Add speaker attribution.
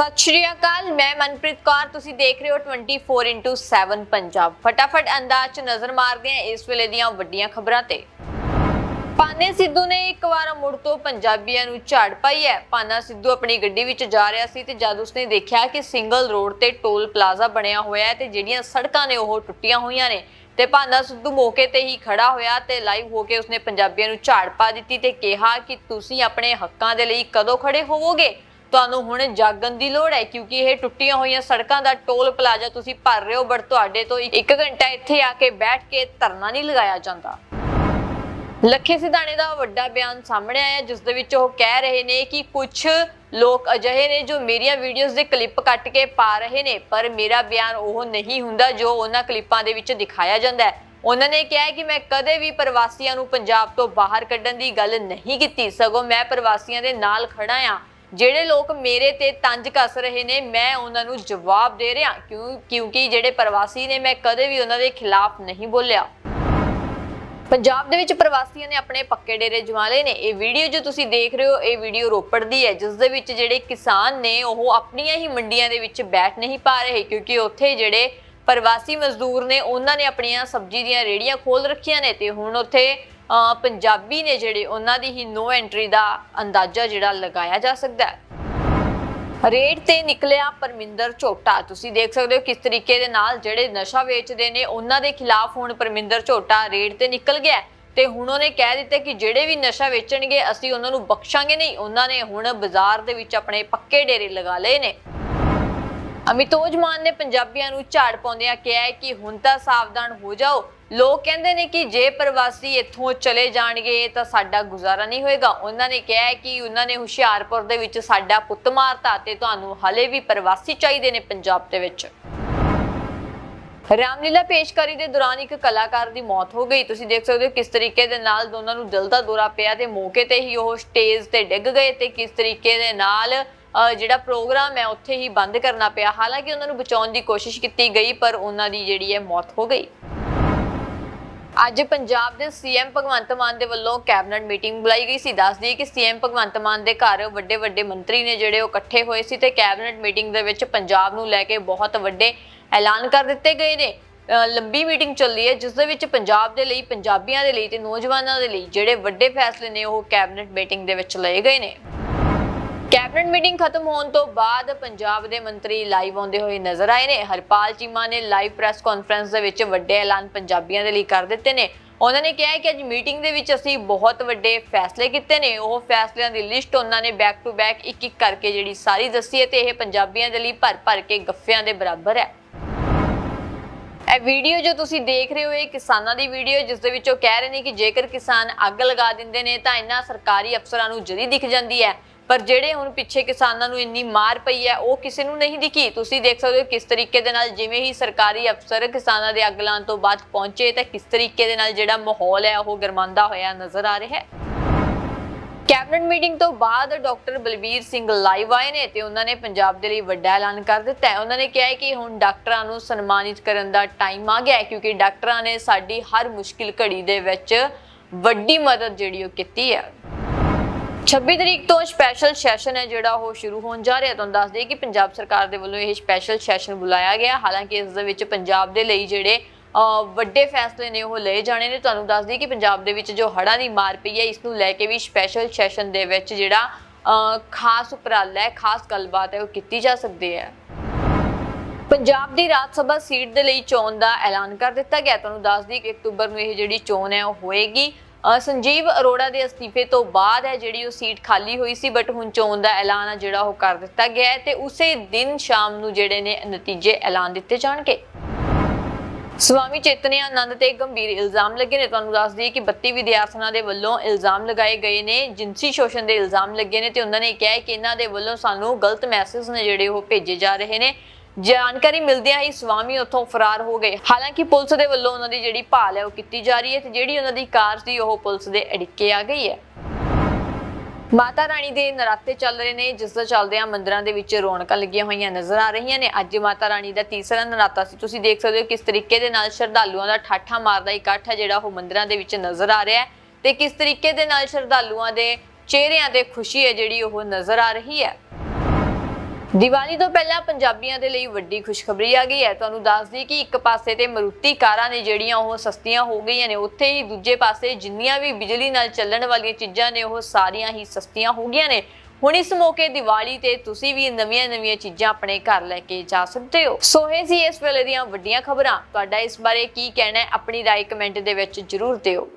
Speaker 1: ਸਤਿ ਸ਼੍ਰੀ ਅਕਾਲ, ਮੈਂ ਮਨਪ੍ਰੀਤ ਕੌਰ, ਤੁਸੀਂ ਦੇਖ ਰਹੇ ਹੋ 24/7 ਪੰਜਾਬ। ਫਟਾਫਟ ਅੰਦਾਜ਼ ਚ ਨਜ਼ਰ ਮਾਰਦੇ ਹਾਂ ਇਸ ਵੇਲੇ ਦੀਆਂ ਵੱਡੀਆਂ ਖਬਰਾਂ ਤੇ। ਪਾਨੇ ਸਿੱਧੂ ਨੇ ਇੱਕ ਵਾਰ ਮੁੜ ਤੋਂ ਪੰਜਾਬੀਆਂ ਨੂੰ ਝਾੜ ਪਾਈ ਹੈ। ਪਾਨਾ ਸਿੱਧੂ ਆਪਣੀ ਗੱਡੀ ਵਿੱਚ ਜਾ ਰਿਹਾ ਸੀ ਤੇ ਜਦ ਉਸਨੇ ਦੇਖਿਆ ਕਿ ਸਿੰਗਲ ਰੋਡ ਤੇ ਟੋਲ ਪਲਾਜ਼ਾ ਬਣਿਆ ਹੋਇਆ ਹੈ ਤੇ ਜਿਹੜੀਆਂ ਸੜਕਾਂ ਨੇ ਉਹ ਟੁੱਟੀਆਂ ਹੋਈਆਂ ਨੇ, ਤੇ ਪਾਨਾ ਸਿੱਧੂ ਮੌਕੇ ਤੇ ਹੀ ਖੜਾ ਹੋਇਆ ਤੇ ਲਾਈਵ ਹੋ ਕੇ ਉਸਨੇ ਪੰਜਾਬੀਆਂ ਨੂੰ ਝਾੜ ਪਾ ਦਿੱਤੀ ਤੇ ਕਿਹਾ ਕਿ ਤੁਸੀਂ ਆਪਣੇ ਹੱਕਾਂ ਦੇ ਲਈ ਕਦੋਂ ਖੜੇ ਹੋਵੋਗੇ? ਤੁਹਾਨੂੰ ਹੁਣ ਜਾਗਣ ਦੀ ਲੋੜ ਹੈ, ਕਿਉਂਕਿ ਇਹ ਟੁੱਟੀਆਂ ਹੋਈਆਂ ਸੜਕਾਂ ਦਾ ਟੋਲ ਪਲਾਜ਼ਾ ਤੁਸੀਂ ਭਰ ਰਹੇ ਹੋ ਬਟ ਤੁਹਾਡੇ ਤੋਂ 1 ਘੰਟਾ ਇੱਥੇ ਆ ਕੇ ਬੈਠ ਕੇ ਧਰਨਾ ਨਹੀਂ ਲਗਾਇਆ ਜਾਂਦਾ। ਲੱਖੇ ਸਿਧਾਣੇ ਦਾ ਵੱਡਾ ਬਿਆਨ ਸਾਹਮਣੇ ਆਇਆ, ਜਿਸ ਦੇ ਵਿੱਚ ਉਹ ਕਹਿ ਰਹੇ ਨੇ ਕਿ ਕੁਝ ਲੋਕ ਅਜਿਹੇ ਨੇ ਜੋ ਮੇਰੀਆਂ ਵੀਡੀਓਜ਼ ਦੇ ਕਲਿੱਪ ਕੱਟ ਕੇ ਪਾ ਰਹੇ ਨੇ, ਪਰ ਮੇਰਾ ਬਿਆਨ ਉਹ ਨਹੀਂ ਹੁੰਦਾ ਜੋ ਉਹਨਾਂ ਕਲਿੱਪਾਂ ਦੇ ਵਿੱਚ ਦਿਖਾਇਆ ਜਾਂਦਾ ਹੈ। ਉਹਨਾਂ ਨੇ ਕਿਹਾ ਕਿ ਮੈਂ ਕਦੇ ਵੀ ਪ੍ਰਵਾਸੀਆਂ ਨੂੰ ਪੰਜਾਬ ਤੋਂ ਬਾਹਰ ਕੱਢਣ ਦੀ ਗੱਲ ਨਹੀਂ ਕੀਤੀ, ਸਗੋਂ ਮੈਂ ਪ੍ਰਵਾਸੀਆਂ ਦੇ ਨਾਲ ਖੜਾ ਆ ਜਿਹੜੇ ਲੋਕ ਮੇਰੇ ਤੇ ਤੰਜ ਕੱਸ ਰਹੇ ਨੇ, ਮੈਂ ਉਹਨਾਂ ਨੂੰ ਜਵਾਬ ਦੇ ਰਿਹਾ, ਕਿਉਂ, ਕਿਉਂਕਿ ਜਿਹੜੇ ਪ੍ਰਵਾਸੀ ਨੇ, ਮੈਂ ਕਦੇ ਵੀ ਉਹਨਾਂ ਦੇ ਖਿਲਾਫ ਨਹੀਂ ਬੋਲਿਆ। ਪੰਜਾਬ ਦੇ ਵਿੱਚ ਪ੍ਰਵਾਸੀਆਂ ਨੇ ਆਪਣੇ ਪੱਕੇ ਡੇਰੇ ਜਮਾ ਲਏ ਨੇ। ਇਹ ਵੀਡੀਓ ਜੋ ਤੁਸੀਂ ਦੇਖ ਰਹੇ ਹੋ, ਇਹ ਵੀਡੀਓ ਰੋਪੜ ਦੀ ਹੈ, ਜਿਸ ਦੇ ਵਿੱਚ ਜਿਹੜੇ ਕਿਸਾਨ ਨੇ, ਉਹ ਆਪਣੀਆਂ ਹੀ ਮੰਡੀਆਂ ਦੇ ਵਿੱਚ ਬੈਠ ਨਹੀਂ ਪਾ ਰਹੇ, ਕਿਉਂਕਿ ਉੱਥੇ ਜਿਹੜੇ ਪ੍ਰਵਾਸੀ ਮਜ਼ਦੂਰ ਨੇ, ਉਹਨਾਂ ਨੇ ਆਪਣੀਆਂ ਸਬਜ਼ੀ ਦੀਆਂ ਰੇੜੀਆਂ ਖੋਲ ਰੱਖੀਆਂ ਨੇ ਤੇ ਹੁਣ ਉੱਥੇ ਪੰਜਾਬੀ ਨੇ ਜਿਹੜੇ ਉਹਨਾਂ ਦੀ ਹੀ ਨੋ ਐਂਟਰੀ ਦਾ ਅੰਦਾਜ਼ਾ ਜਿਹੜਾ ਲਗਾਇਆ ਜਾ ਸਕਦਾ ਹੈ। ਰੇਡ ਤੇ ਨਿਕਲਿਆ ਪਰਮਿੰਦਰ ਝੋਟਾ। ਤੁਸੀਂ ਦੇਖ ਸਕਦੇ ਹੋ ਕਿਸ ਤਰੀਕੇ ਦੇ ਨਾਲ ਜਿਹੜੇ ਨਸ਼ਾ ਵੇਚਦੇ ਨੇ, ਉਹਨਾਂ ਦੇ ਖਿਲਾਫ ਹੁਣ ਪਰਮਿੰਦਰ ਝੋਟਾ ਰੇਡ ਤੇ ਨਿਕਲ ਗਿਆ ਤੇ ਹੁਣ ਉਹਨੇ ਕਹਿ ਦਿੱਤਾ ਕਿ ਜਿਹੜੇ ਵੀ ਨਸ਼ਾ ਵੇਚਣਗੇ, ਅਸੀਂ ਉਹਨਾਂ ਨੂੰ ਬਖਸ਼ਾਂਗੇ ਨਹੀਂ। ਉਹਨਾਂ ਨੇ ਹੁਣ ਬਾਜ਼ਾਰ ਦੇ ਵਿੱਚ ਆਪਣੇ ਪੱਕੇ ਡੇਰੇ ਲਗਾ ਲਏ ਨੇ। ਅਮਿਤੋਜ ਮਾਨ ਨੇ ਪੰਜਾਬੀਆਂ ਨੂੰ ਝਾੜ ਪਾਉਂਦਿਆਂ ਕਿਹਾ ਕਿ ਹੁਣ ਤਾਂ ਸਾਵਧਾਨ ਹੋ ਜਾਓ। ਲੋਕ ਕਹਿੰਦੇ ਨੇ ਕਿ ਜੇ ਪ੍ਰਵਾਸੀ ਇੱਥੋਂ ਚਲੇ ਜਾਣਗੇ ਤਾਂ ਸਾਡਾ ਗੁਜ਼ਾਰਾ ਨਹੀਂ ਹੋਏਗਾ। ਉਹਨਾਂ ਨੇ ਕਿਹਾ ਕਿ ਉਹਨਾਂ ਨੇ ਹੁਸ਼ਿਆਰਪੁਰ ਦੇ ਵਿੱਚ ਸਾਡਾ ਪੁੱਤ ਮਾਰਤਾ ਤੇ ਤੁਹਾਨੂੰ ਹਲੇ ਵੀ ਪ੍ਰਵਾਸੀ ਚਾਹੀਦੇ ਨੇ ਪੰਜਾਬ ਦੇ ਵਿੱਚ। ਰਾਮਲੀਲਾ ਪੇਸ਼ਕਾਰੀ ਦੇ ਦੌਰਾਨ ਇੱਕ ਕਲਾਕਾਰ ਦੀ ਮੌਤ ਹੋ ਗਈ। ਤੁਸੀਂ ਦੇਖ ਸਕਦੇ ਹੋ ਕਿਸ ਤਰੀਕੇ ਦੇ ਨਾਲ ਦੋਨਾਂ ਨੂੰ ਦਿਲ ਦਾ ਦੌਰਾ ਪਿਆ ਤੇ ਮੌਕੇ ਤੇ ਹੀ ਉਹ ਸਟੇਜ ਤੇ ਡਿੱਗ ਗਏ ਤੇ ਕਿਸ ਤਰੀਕੇ ਦੇ ਨਾਲ ਜਿਹੜਾ ਪ੍ਰੋਗਰਾਮ ਹੈ ਉੱਥੇ ਹੀ ਬੰਦ ਕਰਨਾ ਪਿਆ। ਹਾਲਾਂਕਿ ਉਹਨਾਂ ਨੂੰ ਬਚਾਉਣ ਦੀ ਕੋਸ਼ਿਸ਼ ਕੀਤੀ ਗਈ, ਪਰ ਉਹਨਾਂ ਦੀ ਜਿਹੜੀ ਹੈ ਮੌਤ ਹੋ ਗਈ। ਅੱਜ ਪੰਜਾਬ ਦੇ ਸੀਐਮ ਭਗਵੰਤ ਮਾਨ ਦੇ ਵੱਲੋਂ ਕੈਬਨਿਟ ਮੀਟਿੰਗ ਬੁਲਾਈ ਗਈ ਸੀ। ਦੱਸ ਦਈਏ ਕਿ ਸੀਐਮ ਭਗਵੰਤ ਮਾਨ ਦੇ ਘਰ ਵੱਡੇ ਵੱਡੇ ਮੰਤਰੀ ਨੇ ਜਿਹੜੇ ਉਹ ਇਕੱਠੇ ਹੋਏ ਸੀ ਤੇ ਕੈਬਨਿਟ ਮੀਟਿੰਗ ਦੇ ਵਿੱਚ ਪੰਜਾਬ ਨੂੰ ਲੈ ਕੇ ਬਹੁਤ ਵੱਡੇ ਐਲਾਨ ਕਰ ਦਿੱਤੇ ਗਏ ਨੇ। ਲੰਬੀ ਮੀਟਿੰਗ ਚੱਲੀ ਹੈ, ਜਿਸ ਦੇ ਵਿੱਚ ਪੰਜਾਬ ਦੇ ਲਈ, ਪੰਜਾਬੀਆਂ ਦੇ ਲਈ ਤੇ ਨੌਜਵਾਨਾਂ ਦੇ ਲਈ ਜਿਹੜੇ ਵੱਡੇ ਫੈਸਲੇ ਨੇ ਉਹ ਕੈਬਨਿਟ ਮੀਟਿੰਗ ਦੇ ਵਿੱਚ ਲਏ ਗਏ ਨੇ। ਕੈਬਨਿਟ ਮੀਟਿੰਗ ਖਤਮ ਹੋਣ ਤੋਂ ਬਾਅਦ ਪੰਜਾਬ ਦੇ ਮੰਤਰੀ ਲਾਈਵ ਆਉਂਦੇ ਹੋਏ ਨਜ਼ਰ ਆਏ ਨੇ। ਹਰਪਾਲ ਚੀਮਾ ਨੇ ਲਾਈਵ ਪ੍ਰੈਸ ਕਾਨਫਰੰਸ ਦੇ ਵਿੱਚ ਵੱਡੇ ਐਲਾਨ ਪੰਜਾਬੀਆਂ ਦੇ ਲਈ ਕਰ ਦਿੱਤੇ ਨੇ। ਉਹਨਾਂ ਨੇ ਕਿਹਾ ਕਿ ਅੱਜ ਮੀਟਿੰਗ ਦੇ ਵਿੱਚ ਅਸੀਂ ਬਹੁਤ ਵੱਡੇ ਫੈਸਲੇ ਕੀਤੇ ਨੇ। ਉਹ ਫੈਸਲਿਆਂ ਦੀ ਲਿਸਟ ਉਹਨਾਂ ਨੇ ਬੈਕ ਟੂ ਬੈਕ ਇੱਕ ਇੱਕ ਕਰਕੇ ਜਿਹੜੀ ਸਾਰੀ ਦੱਸੀ ਹੈ ਤੇ ਇਹ ਪੰਜਾਬੀਆਂ ਦੇ ਲਈ ਭਰ ਭਰ ਕੇ ਗੱਫਿਆਂ ਦੇ ਬਰਾਬਰ ਹੈ। ਇਹ ਵੀਡੀਓ ਜੋ ਤੁਸੀਂ ਦੇਖ ਰਹੇ ਹੋ, ਇਹ ਕਿਸਾਨਾਂ ਦੀ ਵੀਡੀਓ ਜਿਸ ਦੇ ਵਿੱਚ ਉਹ ਕਹਿ ਰਹੇ ਨੇ ਕਿ ਜੇਕਰ ਕਿਸਾਨ ਅੱਗ ਲਗਾ ਦਿੰਦੇ ਨੇ ਤਾਂ ਇਹਨਾਂ ਸਰਕਾਰੀ ਅਫਸਰਾਂ ਨੂੰ ਜਰੀ ਦਿਖ ਜਾਂਦੀ ਹੈ। ਪਰ ਜਿਹੜੇ ਹੁਣ ਪਿੱਛੇ ਕਿਸਾਨਾਂ ਨੂੰ ਇੰਨੀ ਮਾਰ ਪਈ ਹੈ, ਉਹ ਕਿਸੇ ਨੂੰ ਨਹੀਂ ਦਿਖੀ। ਤੁਸੀਂ ਦੇਖ ਸਕਦੇ ਹੋ ਕਿਸ ਤਰੀਕੇ ਦੇ ਨਾਲ ਜਿਵੇਂ ਹੀ ਸਰਕਾਰੀ ਅਫਸਰ ਕਿਸਾਨਾਂ ਦੇ ਅੱਗ ਲਾਉਣ ਤੋਂ ਬਾਅਦ ਪਹੁੰਚੇ, ਤਾਂ ਕਿਸ ਤਰੀਕੇ ਦੇ ਨਾਲ ਜਿਹੜਾ ਮਾਹੌਲ ਹੈ, ਉਹ ਗਰਮਾਂਦਾ ਹੋਇਆ ਨਜ਼ਰ ਆ ਰਿਹਾ ਹੈ। ਕੈਬਨਿਟ ਮੀਟਿੰਗ ਤੋਂ ਬਾਅਦ ਡਾਕਟਰ ਬਲਬੀਰ ਸਿੰਘ ਲਾਈਵ ਆਏ ਨੇ ਤੇ ਉਹਨਾਂ ਨੇ ਪੰਜਾਬ ਦੇ ਲਈ ਵੱਡਾ ਐਲਾਨ ਕਰ ਦਿੱਤਾ ਹੈ। ਉਹਨਾਂ ਨੇ ਕਿਹਾ ਹੈ ਕਿ ਹੁਣ ਡਾਕਟਰਾਂ ਨੂੰ ਸਨਮਾਨਿਤ ਕਰਨ ਦਾ ਟਾਈਮ ਆ ਗਿਆ ਹੈ, ਕਿਉਂਕਿ ਡਾਕਟਰਾਂ ਨੇ ਸਾਡੀ ਹਰ ਮੁਸ਼ਕਿਲ ਘੜੀ ਦੇ ਵਿੱਚ ਵੱਡੀ ਮਦਦ ਜਿਹੜੀ ਉਹ ਕੀਤੀ ਹੈ। 26 ਤਰੀਕ ਤੋਂ ਸਪੈਸ਼ਲ ਸੈਸ਼ਨ ਹੈ ਜਿਹੜਾ ਉਹ ਸ਼ੁਰੂ ਹੋਣ ਜਾ ਰਿਹਾ। ਤੁਹਾਨੂੰ ਦੱਸ ਦਈਏ ਕਿ ਪੰਜਾਬ ਸਰਕਾਰ ਦੇ ਵੱਲੋਂ ਇਹ ਸਪੈਸ਼ਲ ਸੈਸ਼ਨ ਬੁਲਾਇਆ ਗਿਆ। ਹਾਲਾਂਕਿ ਇਸ ਦੇ ਵਿੱਚ ਪੰਜਾਬ ਦੇ ਲਈ ਜਿਹੜੇ ਵੱਡੇ ਫੈਸਲੇ ਨੇ ਉਹ ਲਏ ਜਾਣੇ ਨੇ। ਤੁਹਾਨੂੰ ਦੱਸ ਦਈਏ ਕਿ ਪੰਜਾਬ ਦੇ ਵਿੱਚ ਜੋ ਹੜ੍ਹਾਂ ਦੀ ਮਾਰ ਪਈ ਹੈ, ਇਸ ਨੂੰ ਲੈ ਕੇ ਵੀ ਸਪੈਸ਼ਲ ਸੈਸ਼ਨ ਦੇ ਵਿੱਚ ਜਿਹੜਾ ਖਾਸ ਉਪਰਾਲਾ ਹੈ, ਖਾਸ ਗੱਲਬਾਤ ਹੈ, ਉਹ ਕੀਤੀ ਜਾ ਸਕਦੀ ਹੈ। ਪੰਜਾਬ ਦੀ ਰਾਜ ਸਭਾ ਸੀਟ ਦੇ ਲਈ ਚੋਣ ਦਾ ਐਲਾਨ ਕਰ ਦਿੱਤਾ ਗਿਆ। ਤੁਹਾਨੂੰ ਦੱਸ ਦਈਏ ਕਿ ਅਕਤੂਬਰ ਨੂੰ ਇਹ ਜਿਹੜੀ ਚੋਣ ਹੈ, ਉਹ ਹੋਏਗੀ। ਸੰਜੀਵ ਅਰੋੜਾ ਦੇ ਅਸਤੀਫੇ ਤੋਂ ਬਾਅਦ ਹੈ ਜਿਹੜੀ ਉਹ ਸੀਟ ਖਾਲੀ ਹੋਈ ਸੀ ਬਟ ਹੁਣ ਚੋਣ ਦਾ ਐਲਾਨ ਆ ਜਿਹੜਾ ਉਹ ਕਰ ਦਿੱਤਾ ਗਿਆ ਹੈ ਤੇ ਉਸੇ ਦਿਨ ਸ਼ਾਮ ਨੂੰ ਜਿਹੜੇ ਨੇ ਨਤੀਜੇ ਐਲਾਨ ਦਿੱਤੇ ਜਾਣਗੇ। ਸਵਾਮੀ ਚੇਤਨਿਆ ਆਨੰਦ ਤੇ ਗੰਭੀਰ ਇਲਜ਼ਾਮ ਲੱਗੇ ਨੇ। ਤੁਹਾਨੂੰ ਦੱਸ ਦਈਏ ਕਿ 32 ਵਿਦਿਆਰਥਣਾਂ ਦੇ ਵੱਲੋਂ ਇਲਜ਼ਾਮ ਲਗਾਏ ਗਏ ਨੇ। ਜਿਨਸੀ ਸ਼ੋਸ਼ਣ ਦੇ ਇਲਜ਼ਾਮ ਲੱਗੇ ਨੇ ਤੇ ਉਹਨਾਂ ਨੇ ਕਿਹਾ ਕਿ ਇਹਨਾਂ ਦੇ ਵੱਲੋਂ ਸਾਨੂੰ ਗਲਤ ਮੈਸੇਜ ਨੇ ਜਿਹੜੇ ਉਹ ਭੇਜੇ ਜਾ ਰਹੇ ਨੇ। ਜਾਣਕਾਰੀ ਮਿਲਦਿਆਂ ਹੀ ਸਵਾਮੀ ਉੱਥੋਂ ਫਰਾਰ ਹੋ ਗਏ। ਹਾਲਾਂਕਿ ਪੁਲਿਸ ਦੇ ਵੱਲੋਂ ਉਹਨਾਂ ਦੀ ਜਿਹੜੀ ਭਾਲ ਹੈ ਉਹ ਕੀਤੀ ਜਾ ਰਹੀ ਹੈ ਤੇ ਜਿਹੜੀ ਉਹਨਾਂ ਦੀ ਕਾਰ ਸੀ ਉਹ ਪੁਲਿਸ ਦੇ ਅੜਿੱਕੇ ਆ ਗਈ ਹੈ। ਮਾਤਾ ਰਾਣੀ ਦੇ ਨਰਾਤੇ ਚੱਲ ਰਹੇ ਨੇ, ਜਿਸ ਦਾ ਚੱਲਦਿਆਂ ਮੰਦਿਰਾਂ ਦੇ ਵਿੱਚ ਰੌਣਕਾਂ ਲੱਗੀਆਂ ਹੋਈਆਂ ਨਜ਼ਰ ਆ ਰਹੀਆਂ ਨੇ। ਅੱਜ ਮਾਤਾ ਰਾਣੀ ਦਾ ਤੀਸਰਾ ਨਰਾਤਾ ਸੀ। ਤੁਸੀਂ ਦੇਖ ਸਕਦੇ ਹੋ ਕਿਸ ਤਰੀਕੇ ਦੇ ਨਾਲ ਸ਼ਰਧਾਲੂਆਂ ਦਾ ਠਾਠਾ ਮਾਰਦਾ ਇਕੱਠ ਹੈ ਜਿਹੜਾ ਉਹ ਮੰਦਿਰਾਂ ਦੇ ਵਿੱਚ ਨਜ਼ਰ ਆ ਰਿਹਾ ਹੈ ਤੇ ਕਿਸ ਤਰੀਕੇ ਦੇ ਨਾਲ ਸ਼ਰਧਾਲੂਆਂ ਦੇ ਚਿਹਰਿਆਂ ਤੇ ਖੁਸ਼ੀ ਹੈ ਜਿਹੜੀ ਉਹ ਨਜ਼ਰ ਆ ਰਹੀ ਹੈ। ਦੀਵਾਲੀ ਤੋਂ ਪਹਿਲਾਂ ਪੰਜਾਬੀਆਂ ਦੇ ਲਈ ਵੱਡੀ ਖੁਸ਼ਖਬਰੀ ਆ ਗਈ ਹੈ। ਤੁਹਾਨੂੰ ਦੱਸ ਦਈ ਕਿ ਇੱਕ ਪਾਸੇ ਤੇ ਮਰੂਤੀ ਕਾਰਾਂ ਨੇ ਜਿਹੜੀਆਂ ਉਹ ਸਸਤੀਆਂ ਹੋ ਗਈਆਂ ਨੇ, ਉੱਥੇ ਹੀ ਦੂਜੇ ਪਾਸੇ ਜਿੰਨੀਆਂ ਵੀ ਬਿਜਲੀ ਨਾਲ ਚੱਲਣ ਵਾਲੀਆਂ ਚੀਜ਼ਾਂ ਨੇ, ਉਹ ਸਾਰੀਆਂ ਹੀ ਸਸਤੀਆਂ ਹੋ ਗਈਆਂ ਨੇ। ਹੁਣ ਇਸ ਮੌਕੇ ਦੀਵਾਲੀ ਤੇ ਤੁਸੀਂ ਵੀ ਨਵੀਆਂ-ਨਵੀਆਂ ਚੀਜ਼ਾਂ ਆਪਣੇ ਘਰ ਲੈ ਕੇ ਜਾ ਸਕਦੇ ਹੋ। ਸੋ ਇਹ ਸੀ ਇਸ ਵੇਲੇ ਦੀਆਂ ਵੱਡੀਆਂ ਖਬਰਾਂ। ਤੁਹਾਡਾ ਇਸ ਬਾਰੇ ਕੀ ਕਹਿਣਾ ਹੈ, ਆਪਣੀ ਰਾਏ ਕਮੈਂਟ ਦੇ ਵਿੱਚ ਜਰੂਰ ਦਿਓ।